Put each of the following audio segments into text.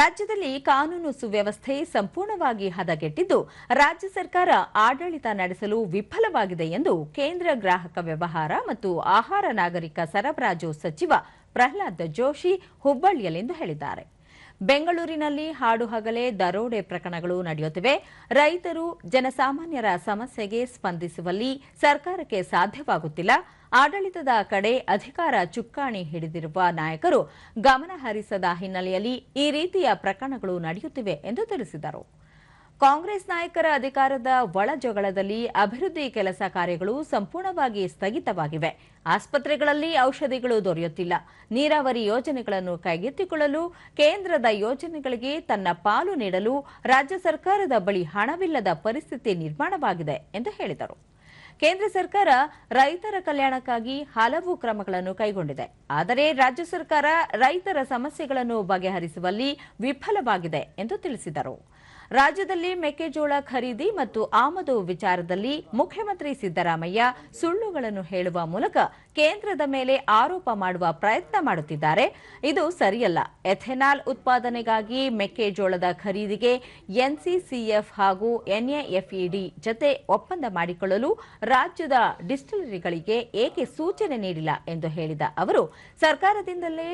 ರಾಜ್ಯದಲ್ಲಿ ಕಾನೂನು ಸುವ್ಯವಸ್ಥೆ ಸಂಪೂರ್ಣವಾಗಿ ಹದಗೆಟ್ಟಿದ್ದು, ರಾಜ್ಯ ಸರ್ಕಾರ ಆಡಳಿತ ನಡೆಸಲು ವಿಫಲವಾಗಿದೆ ಎಂದು ಕೇಂದ್ರ ಗ್ರಾಹಕ ವ್ಯವಹಾರ ಮತ್ತು ಆಹಾರ ನಾಗರಿಕ ಸರಬರಾಜು ಸಚಿವ ಪ್ರಹ್ಲಾದ್ ಜೋಶಿ ಹುಬ್ಬಳ್ಳಿಯಲ್ಲಿಂದು ಹೇಳಿದ್ದಾರೆ. ಬೆಂಗಳೂರಿನಲ್ಲಿ ಹಾಡು ಹಗಲೇ ದರೋಡೆ ಪ್ರಕರಣಗಳು ನಡೆಯುತ್ತಿವೆ. ರೈತರು ಜನಸಾಮಾನ್ಯರ ಸಮಸ್ಯೆಗೆ ಸ್ಪಂದಿಸುವಲ್ಲಿ ಸರ್ಕಾರಕ್ಕೆ ಸಾಧ್ಯವಾಗುತ್ತಿಲ್ಲ. ಆಡಳಿತದ ಕಡೆ ಅಧಿಕಾರ ಚುಕ್ಕಾಣಿ ಹಿಡಿದಿರುವ ನಾಯಕರು ಗಮನ ಹರಿಸದ ಹಿನ್ನೆಲೆಯಲ್ಲಿ ಈ ರೀತಿಯ ಪ್ರಕರಣಗಳು ನಡೆಯುತ್ತಿವೆ ಎಂದು ತಿಳಿಸಿದರು. ಕಾಂಗ್ರೆಸ್ ನಾಯಕರ ಅಧಿಕಾರದ ಒಳಜಗಳದಲ್ಲಿ ಅಭಿವೃದ್ಧಿ ಕೆಲಸ ಕಾರ್ಯಗಳು ಸಂಪೂರ್ಣವಾಗಿ ಸ್ಥಗಿತವಾಗಿವೆ. ಆಸ್ಪತ್ರೆಗಳಲ್ಲಿ ಔಷಧಿಗಳು ದೊರೆಯುತ್ತಿಲ್ಲ. ನೀರಾವರಿ ಯೋಜನೆಗಳನ್ನು ಕೈಗೆತ್ತಿಕೊಳ್ಳಲು, ಕೇಂದ್ರದ ಯೋಜನೆಗಳಿಗೆ ತನ್ನ ಪಾಲು ನೀಡಲು ರಾಜ್ಯ ಸರ್ಕಾರದ ಬಳಿ ಹಣವಿಲ್ಲದ ಪರಿಸ್ಥಿತಿ ನಿರ್ಮಾಣವಾಗಿದೆ ಎಂದು ಹೇಳಿದರು. ಕೇಂದ್ರ ಸರ್ಕಾರ ರೈತರ ಕಲ್ಯಾಣಕ್ಕಾಗಿ ಹಲವು ಕ್ರಮಗಳನ್ನು ಕೈಗೊಂಡಿದೆ. ಆದರೆ ರಾಜ್ಯ ಸರ್ಕಾರ ರೈತರ ಸಮಸ್ಯೆಗಳನ್ನು ಬಗೆಹರಿಸುವಲ್ಲಿ ವಿಫಲವಾಗಿದೆ ಎಂದು ತಿಳಿಸಿದರು. ರಾಜ್ಯದಲ್ಲಿ ಮೆಕ್ಕೆಜೋಳ ಖರೀದಿ ಮತ್ತು ಆಮದು ವಿಚಾರದಲ್ಲಿ ಮುಖ್ಯಮಂತ್ರಿ ಸಿದ್ದರಾಮಯ್ಯ ಸುಳ್ಳುಗಳನ್ನು ಹೇಳುವ ಮೂಲಕ ಕೇಂದ್ರದ ಮೇಲೆ ಆರೋಪ ಮಾಡುವ ಪ್ರಯತ್ನ ಮಾಡುತ್ತಿದ್ದಾರೆ. ಇದು ಸರಿಯಲ್ಲ. ಎಥೆನಾಲ್ ಉತ್ಪಾದನೆಗಾಗಿ ಮೆಕ್ಕೆಜೋಳದ ಖರೀದಿಗೆ ಎನ್ಸಿಸಿಎಫ್ ಹಾಗೂ ಎನ್ಎಎಫ್ಇಡಿ ಜತೆ ಒಪ್ಪಂದ ಮಾಡಿಕೊಳ್ಳಲು ರಾಜ್ಯದ ಡಿಸ್ಟಿಲರಿಗಳಿಗೆ ಏಕೆ ಸೂಚನೆ ನೀಡಿಲ್ಲ ಎಂದು ಹೇಳಿದ ಅವರು, ಸರ್ಕಾರದಿಂದಲೇ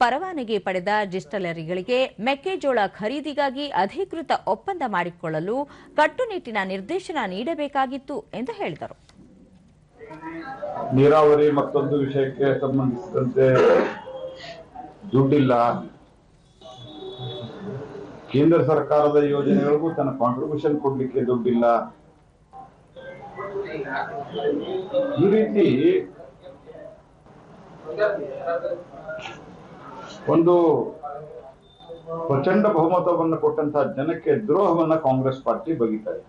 ಪರವಾನಗಿ ಪಡೆದ ಡಿಸ್ಟಲರಿಗಳಿಗೆ ಮೆಕ್ಕೆಜೋಳ ಖರೀದಿಗಾಗಿ ಅಧಿಕೃತ ಒಪ್ಪಂದ ಮಾಡಿಕೊಳ್ಳಲು ಕಟ್ಟುನಿಟ್ಟಿನ ನಿರ್ದೇಶನ ನೀಡಬೇಕಾಗಿತ್ತು ಎಂದು ಹೇಳಿದರು. ನೀರಾವರಿ ಮತ್ತೊಂದು ವಿಷಯಕ್ಕೆ ಸಂಬಂಧಿಸಿದಂತೆ ದುಡ್ಡಿಲ್ಲ. ಕೇಂದ್ರ ಸರ್ಕಾರದ ಯೋಜನೆಗಳಿಗೂ ತನ್ನ ಕಾಂಟ್ರಿಬ್ಯೂಷನ್ ಕೊಡ್ಲಿಕ್ಕೆ ದುಡ್ಡಿಲ್ಲ. ಈ ರೀತಿ ಒಂದು ಪ್ರಚಂಡ ಬಹುಮತವನ್ನು ಕೊಟ್ಟಂತಹ ಜನಕ್ಕೆ ದ್ರೋಹವನ್ನ ಕಾಂಗ್ರೆಸ್ ಪಾರ್ಟಿ ಬಗೀತಾ ಇದೆ